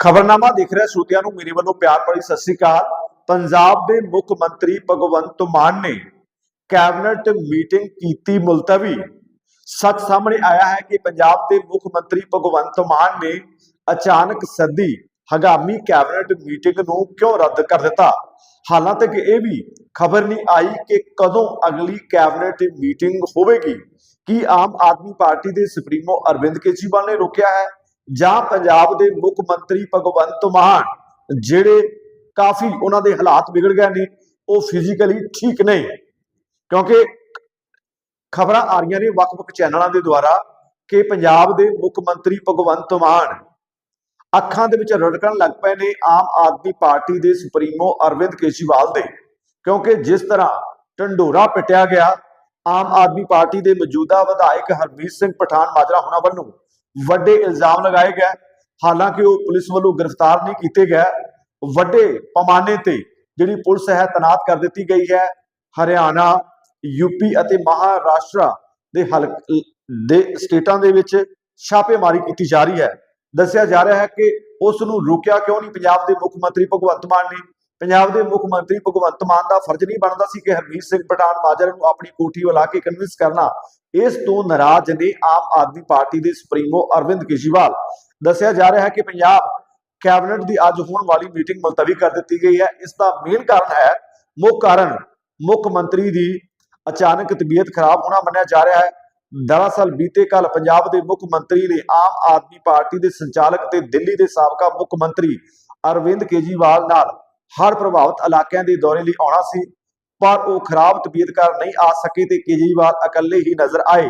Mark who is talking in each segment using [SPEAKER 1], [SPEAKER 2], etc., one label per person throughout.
[SPEAKER 1] ਖਬਰਨਾਮਾ ਦੇਖ ਰਿਹਾ ਸਰੋਤਿਆਂ ਨੂੰ ਮੇਰੇ ਵੱਲੋਂ ਪਿਆਰ ਭਰੀ ਸਤਿ ਸ੍ਰੀ ਅਕਾਲ। ਪੰਜਾਬ ਦੇ ਮੁੱਖ ਮੰਤਰੀ ਭਗਵੰਤ ਮਾਨ ਨੇ ਕੈਬਨਿਟ ਮੀਟਿੰਗ ਕੀਤੀ ਮੁਲਤਵੀ। ਸੱਚ ਸਾਹਮਣੇ ਆਇਆ ਹੈ ਕਿ ਪੰਜਾਬ ਦੇ ਮੁੱਖ ਮੰਤਰੀ ਭਗਵੰਤ ਮਾਨ ਨੇ ਅਚਾਨਕ ਸੱਦੀ ਹਗਾਮੀ ਕੈਬਨਿਟ ਮੀਟਿੰਗ ਨੂੰ ਕਿਉਂ ਰੱਦ ਕਰ ਦਿੱਤਾ? ਹਾਲਾਂ ਤੱਕ ਇਹ ਵੀ ਖਬਰ ਨਹੀਂ ਆਈ ਕਿ ਕਦੋਂ ਅਗਲੀ ਕੈਬਨਿਟ ਮੀਟਿੰਗ ਹੋਵੇਗੀ। ਕੀ ਆਮ ਆਦਮੀ ਪਾਰਟੀ ਦੇ ਸੁਪਰੀਮੋ ਅਰਵਿੰਦ ਕੇਜਰੀਵਾਲ ਨੇ ਰੋਕਿਆ ਹੈ? ਜਾਂ ਪੰਜਾਬ ਦੇ ਮੁੱਖ ਮੰਤਰੀ ਭਗਵੰਤ ਮਾਨ, ਜਿਹੜੇ ਕਾਫੀ ਉਹਨਾਂ ਦੇ ਹਾਲਾਤ ਵਿਗੜ ਗਏ ਨੇ, ਉਹ ਫਿਜ਼ੀਕਲੀ ਠੀਕ ਨਹੀਂ ਕਿਉਂਕਿ ਖਬਰਾਂ ਆ ਰਹੀਆਂ ਨੇ ਵੱਖ-ਵੱਖ ਚੈਨਲਾਂ ਦੇ ਦੁਆਰਾ ਕਿ ਪੰਜਾਬ ਦੇ ਮੁੱਖ ਮੰਤਰੀ ਭਗਵੰਤ ਮਾਨ ਅੱਖਾਂ ਦੇ ਵਿੱਚ ਰੜਕਣ ਲੱਗ ਪਏ ਨੇ ਆਮ ਆਦਮੀ ਪਾਰਟੀ ਦੇ ਸੁਪਰੀਮੋ ਅਰਵਿੰਦ ਕੇਜਰੀਵਾਲ ਦੇ। ਕਿਉਂਕਿ ਜਿਸ ਤਰ੍ਹਾਂ ਢੰਡੋਰਾ ਪਿਟਿਆ ਗਿਆ, ਆਮ ਆਦਮੀ ਪਾਰਟੀ ਦੇ ਮੌਜੂਦਾ ਵਿਧਾਇਕ ਹਰਮੀਤ ਸਿੰਘ ਪਠਾਨ ਮਾਜਰਾ ਹੋਣਾ ਵੱਲੋਂ ਵੱਡੇ ਇਲਜ਼ਾਮ ਲਗਾਏ ਗਏ। ਹਾਲਾਂਕਿ ਉਹ ਪੁਲਿਸ ਵੱਲੋਂ ਗ੍ਰਿਫਤਾਰ ਨਹੀਂ ਕੀਤੇ ਗਏ। ਵੱਡੇ ਪੈਮਾਨੇ ਤੇ ਜਿਹੜੀ ਪੁਲਿਸ ਹੈ, ਤਨਾਤ ਕਰ ਦਿੱਤੀ ਗਈ ਹੈ। ਹਰਿਆਣਾ ਯੂਪੀ ਅਤੇ ਮਹਾਰਾਸ਼ਟਰ ਦੇ ਹਲਕ ਦੇ ਸਟੇਟਾਂ ਦੇ ਵਿੱਚ ਛਾਪੇਮਾਰੀ ਕੀਤੀ ਜਾ ਰਹੀ ਹੈ। ਦੱਸਿਆ ਜਾ ਰਿਹਾ ਹੈ ਕਿ ਉਸ ਨੂੰ ਰੋਕਿਆ ਕਿਉਂ ਨਹੀਂ? ਪੰਜਾਬ ਦੇ ਮੁੱਖ ਮੰਤਰੀ ਭਗਵੰਤ ਮਾਨ ਨੇ ਪੰਜਾਬ ਦੇ ਮੁੱਖ ਮੰਤਰੀ ਭਗਵੰਤ ਮਾਨ ਦਾ ਫਰਜ਼ ਨਹੀਂ ਬਣਦਾ ਸੀ ਕਿ ਹਰਮੀਤ ਸਿੰਘ ਪਠਾਨ ਮਾਜਰ ਨੂੰ ਆਪਣੀ ਕੋਠੀ ਬੁਲਾ ਕੇ ਕਨਵਿੰਸ ਕਰਨਾ। ਇਸ ਤੋਂ ਨਾਰਾਜ਼ ਨੇ ਆਮ ਆਦਮੀ ਪਾਰਟੀ ਦੇ ਸੁਪਰੀਮੋ ਅਰਵਿੰਦ ਕੇਜਰੀਵਾਲ। ਦੱਸਿਆ ਜਾ ਰਿਹਾ ਹੈ ਕਿ ਪੰਜਾਬ ਕੈਬਨਿਟ ਦੀ ਅੱਜ ਹੋਣ ਵਾਲੀ ਮੀਟਿੰਗ ਮੁਲਤਵੀ ਕਰ ਦਿੱਤੀ ਗਈ ਹੈ। ਇਸ ਦਾ ਮੇਨ ਕਾਰਨ ਹੈ, ਮੁੱਖ ਕਾਰਨ ਮੁੱਖ ਮੰਤਰੀ ਦੀ ਅਚਾਨਕ ਤਬੀਅਤ ਖਰਾਬ ਹੋਣਾ ਮੰਨਿਆ ਜਾ ਰਿਹਾ ਹੈ। ਦਰਅਸਲ ਬੀਤੇ ਕੱਲ ਪੰਜਾਬ ਦੇ ਮੁੱਖ ਮੰਤਰੀ ਨੇ ਆਮ ਆਦਮੀ ਪਾਰਟੀ ਦੇ ਸੰਚਾਲਕ ਤੇ ਦਿੱਲੀ ਦੇ ਸਾਬਕਾ ਮੁੱਖ ਮੰਤਰੀ ਅਰਵਿੰਦ ਕੇਜਰੀਵਾਲ ਨਾਲ ਹੜ੍ਹ ਪ੍ਰਭਾਵਿਤ ਇਲਾਕਿਆਂ ਦੇ ਦੌਰੇ ਲਈ ਆਉਣਾ ਸੀ, ਪਰ ਉਹ ਖਰਾਬ ਤਬੀਅਤ ਕਾਰਨ ਨਹੀਂ ਆ ਸਕੇ ਤੇ ਕੇਜਰੀਵਾਲ ਇਕੱਲੇ ਹੀ ਨਜ਼ਰ ਆਏ।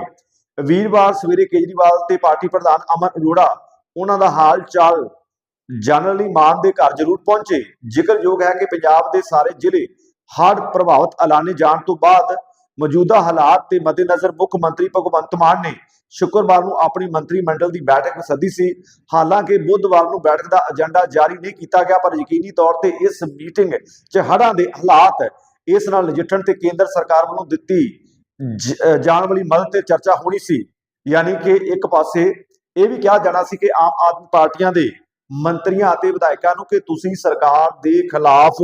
[SPEAKER 1] ਵੀਰਵਾਰ ਸਵੇਰੇ ਕੇਜਰੀਵਾਲ ਤੇ ਪਾਰਟੀ ਪ੍ਰਧਾਨ ਅਮਨ ਅਰੋੜਾ, ਉਹਨਾਂ ਦਾ ਹਾਲ ਚਾਲ ਜਾਣਨ ਲਈ ਮਾਨ ਦੇ ਘਰ ਜ਼ਰੂਰ ਪਹੁੰਚੇ। ਜ਼ਿਕਰਯੋਗ ਹੈ ਕਿ ਪੰਜਾਬ ਦੇ ਸਾਰੇ ਜ਼ਿਲ੍ਹੇ ਹੜ੍ਹ ਪ੍ਰਭਾਵਿਤ ਐਲਾਨੇ ਜਾਣ ਤੋਂ ਬਾਅਦ ਮੌਜੂਦਾ ਹਾਲਾਤ ਤੇ ਮੱਦੇਨਜ਼ਰ ਮੁੱਖ ਮੰਤਰੀ ਭਗਵੰਤ ਮਾਨ ਨੇ ਸ਼ੁੱਕਰਵਾਰ ਨੂੰ ਆਪਣੀ ਮੰਤਰੀ ਮੰਡਲ ਦੀ ਬੈਠਕ ਸੱਦੀ ਸੀ। ਹਾਲਾਂਕਿ ਬੁੱਧਵਾਰ ਨੂੰ ਬੈਠਕ ਦਾ ਏਜੰਡਾ ਜਾਰੀ ਨਹੀਂ ਕੀਤਾ ਗਿਆ, ਪਰ ਯਕੀਨੀ ਤੌਰ ਤੇ ਇਸ ਮੀਟਿੰਗ 'ਚ ਹੜ੍ਹਾਂ ਦੇ ਹਾਲਾਤ ਇਸ ਨਾਲ ਨਜਿੱਠਣ ਤੇ ਕੇਂਦਰ ਸਰਕਾਰ ਵੱਲੋਂ ਦਿੱਤੀ ਜਾਣ ਵਾਲੀ ਮਦਦ ਤੇ ਚਰਚਾ ਹੋਣੀ ਸੀ। ਯਾਨੀ ਕਿ ਇੱਕ ਪਾਸੇ ਇਹ ਵੀ ਕਿਹਾ ਜਾਣਾ ਸੀ ਕਿ ਆਮ ਆਦਮੀ ਪਾਰਟੀਆਂ ਦੇ ਮੰਤਰੀਆਂ ਅਤੇ ਵਿਧਾਇਕਾਂ ਨੂੰ ਕਿ ਤੁਸੀਂ ਸਰਕਾਰ ਦੇ ਖਿਲਾਫ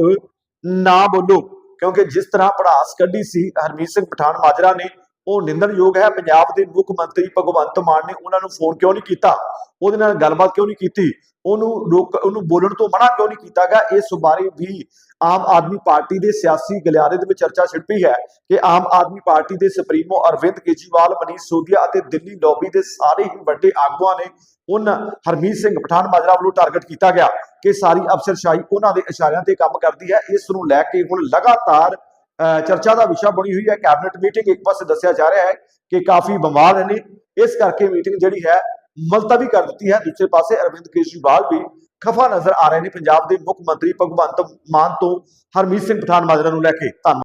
[SPEAKER 1] ਨਾ ਬੋਲੋ। ਕਿਉਂਕਿ ਜਿਸ ਤਰ੍ਹਾਂ ਪੜਾਸ ਕੱਢੀ ਸੀ ਹਰਮੀਤ ਸਿੰਘ ਪਠਾਨ ਮਾਜਰਾ ਨੇ, ਉਹ ਨਿੰਦਣਯੋਗ ਹੈ। ਪੰਜਾਬ ਦੇ ਮੁੱਖ ਮੰਤਰੀ ਭਗਵੰਤ ਮਾਨ ਨੇ ਉਹਨਾਂ ਨੂੰ ਫੋਨ ਕਿਉਂ ਨਹੀਂ ਕੀਤਾ? ਉਹਦੇ ਨਾਲ ਗੱਲਬਾਤ ਕਿਉਂ ਨਹੀਂ ਕੀਤੀ? ਉਹਨੂੰ ਰੋਕ, ਉਹਨੂੰ ਬੋਲਣ ਤੋਂ ਮਨਾ ਕਿਉਂ ਨਹੀਂ ਕੀਤਾ ਗਿਆ? ਇਸ ਬਾਰੇ ਵੀ ਆਮ ਆਦਮੀ ਪਾਰਟੀ ਦੇ ਸਿਆਸੀ ਗਲਿਆਰੇ ਦੇ ਵਿੱਚ ਚਰਚਾ ਛਿੜ ਪਈ ਹੈ ਕਿ ਆਮ ਆਦਮੀ ਪਾਰਟੀ ਦੇ ਸੁਪਰੀਮੋ ਅਰਵਿੰਦ ਕੇਜਰੀਵਾਲ ਮਨੀਸ਼ ਸੋਧੀਆ ਅਤੇ ਦਿੱਲੀ ਲੌਬੀ ਦੇ ਸਾਰੇ ਹੀ ਵੱਡੇ ਆਗੂਆਂ ਨੇ ਉਹਨਾਂ ਹਰਮੀਤ ਸਿੰਘ ਪਠਾਨ ਮਾਜਰਾ ਵੱਲੋਂ ਟਾਰਗੇਟ ਕੀਤਾ ਗਿਆ ਕਿ ਸਾਰੀ ਅਫਸਰਸ਼ਾਹੀ ਉਹਨਾਂ ਦੇ ਇਸ਼ਾਰਿਆਂ ਤੇ ਕੰਮ ਕਰਦੀ ਹੈ। ਇਸ ਨੂੰ ਲੈ ਕੇ ਹੁਣ ਲਗਾਤਾਰ ਅਹ, ਚਰਚਾ ਦਾ ਵਿਸ਼ਾ ਬਣੀ ਹੋਈ ਹੈ। ਕੈਬਨਿਟ ਮੀਟਿੰਗ ਇੱਕ ਪਾਸੇ ਦੱਸਿਆ ਜਾ ਰਿਹਾ ਹੈ ਕਿ ਕਾਫੀ ਬਿਮਾਰ ਨੇ। ਇਸ ਕਰਕੇ ਮੀਟਿੰਗ ਜਿਹੜੀ ਹੈ ਮੁਲਤਵੀ ਕਰ ਦਿੱਤੀ ਹੈ। ਦੂਸਰੇ ਪਾਸੇ ਅਰਵਿੰਦ ਕੇਜਰੀਵਾਲ ਵੀ ਖਫਾ ਨਜ਼ਰ ਆ ਰਹੇ ਨੇ ਪੰਜਾਬ ਦੇ ਮੁੱਖ ਮੰਤਰੀ ਭਗਵੰਤ ਮਾਨ ਤੋਂ ਹਰਮੀਤ ਸਿੰਘ ਪਠਾਨ ਮਾਜਰਾ ਨੂੰ ਲੈ ਕੇ। ਧੰਨਵਾਦ।